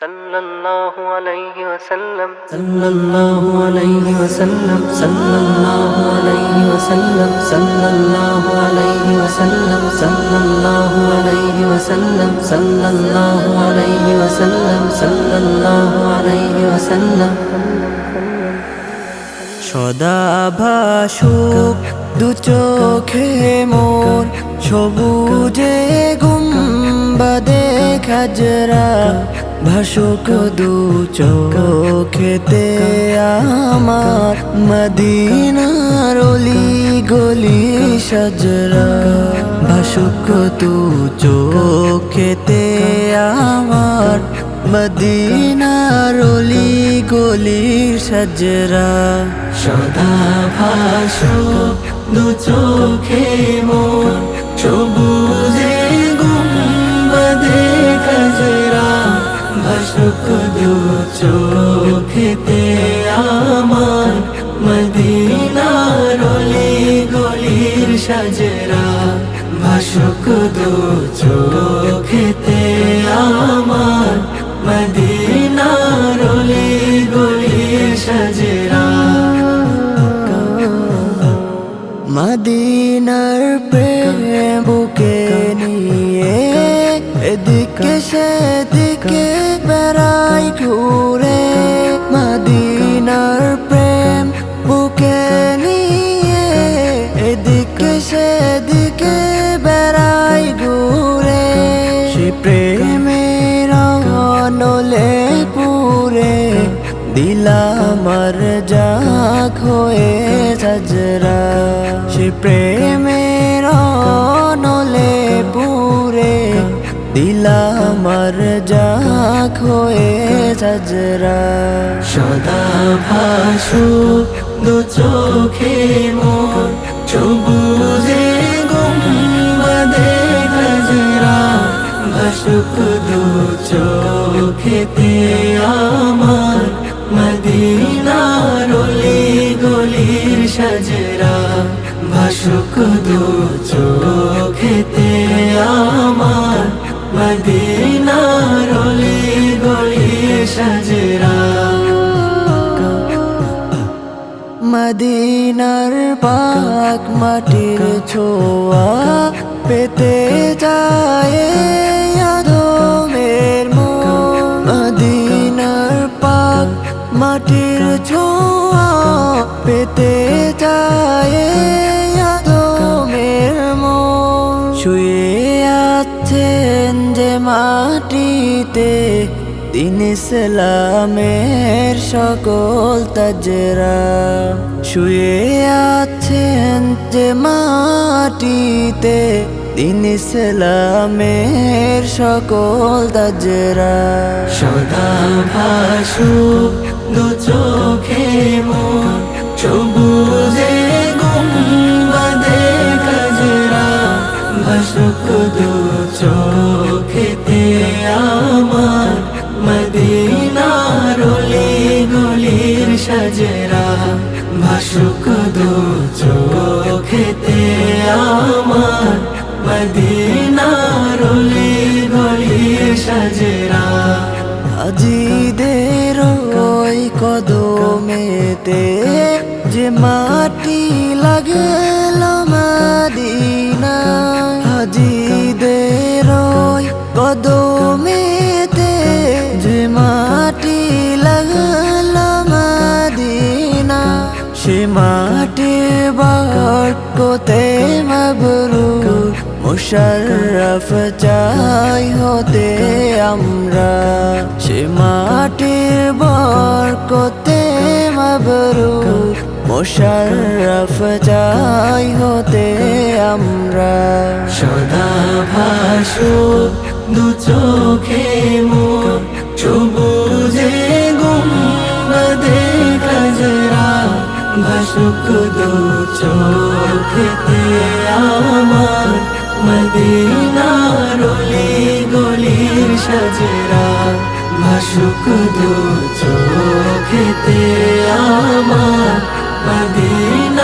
صلى الله عليه وسلم صلى الله عليه وسلم صلى الله عليه وسلم صلى الله عليه وسلم صلى الله عليه وسلم صلى الله عليه وسلم صلى الله عليه وسلم সদা ভাসুক দু চোখে মোর সবুজে গুম্বাদে খাজরা ভাসুক দু চোখেতে আমার মদিনার অলি গলি সজরা। ভাসুক দু চোখেতে আমার মদিনার অলি গলি সজরা। সদা ভাসো দু চোখে মোর সবুজে দু চোখেতে আমার মদিনার অলি গলির সজরা। ভাসুক দু চোখেতে আমার মদিনার অলি গলির সজরা। মদিনার প্রেম বুকে নিয়ে এদিকে সেদিকে বেড়াই ঘুরে মদিনার প্রেম বুকে নিয়ে, এদিকে সেদিকে বেড়াই ঘুরে। সে প্রেমের নলে পুরে দিলামার যাক হয়ে সাজরা সে প্রেমের নলে পুরে দিলামার যাক হয়ে সাজরা সদা ভাসু দু চোখে মোর সবুজে গুম্বাদে গজরা ভাসুক দু চোখেতে আমার মদিনার অলি গলির সজরা ভাসুক দু চোখেতে মদিনার পাক মাটির ছোঁয়া পেতে যায় আদমের মদিনার পাক মাটির ছোঁয়া পেতে যায় আদমের মন। শুয়ে আছেন যে মাটিতে দিন ইসলামের সকল তাজরা শুয়ে আছেন যে মাটিতে, দিন ইসলামের সকল তাজরা। সদা ভাসু দু চোখে মোর সবুজে গুম্বাদে কাজরা। ভাসুক দু চোখেতে আমার মদিনার অলি গলির সজরা, ভাসুক দু চোখেতে আমার। মদিনার অলি গলির সজরা আজিদের ওই কদমেতে যে মাটি লাগল মদিনা সে মাটি বরকতে মবরুর মুশারফ চাই হতে আমরা। সে মাটির বরকতে মবরুর মুশারফ চাই হতে আমরা। সদা ভাসু দু চোখে ভাসুক দু চোখেতে আমার মদিনার অলি গলির সজরা। ভাসুক দু চোখেতে আমার মদিনার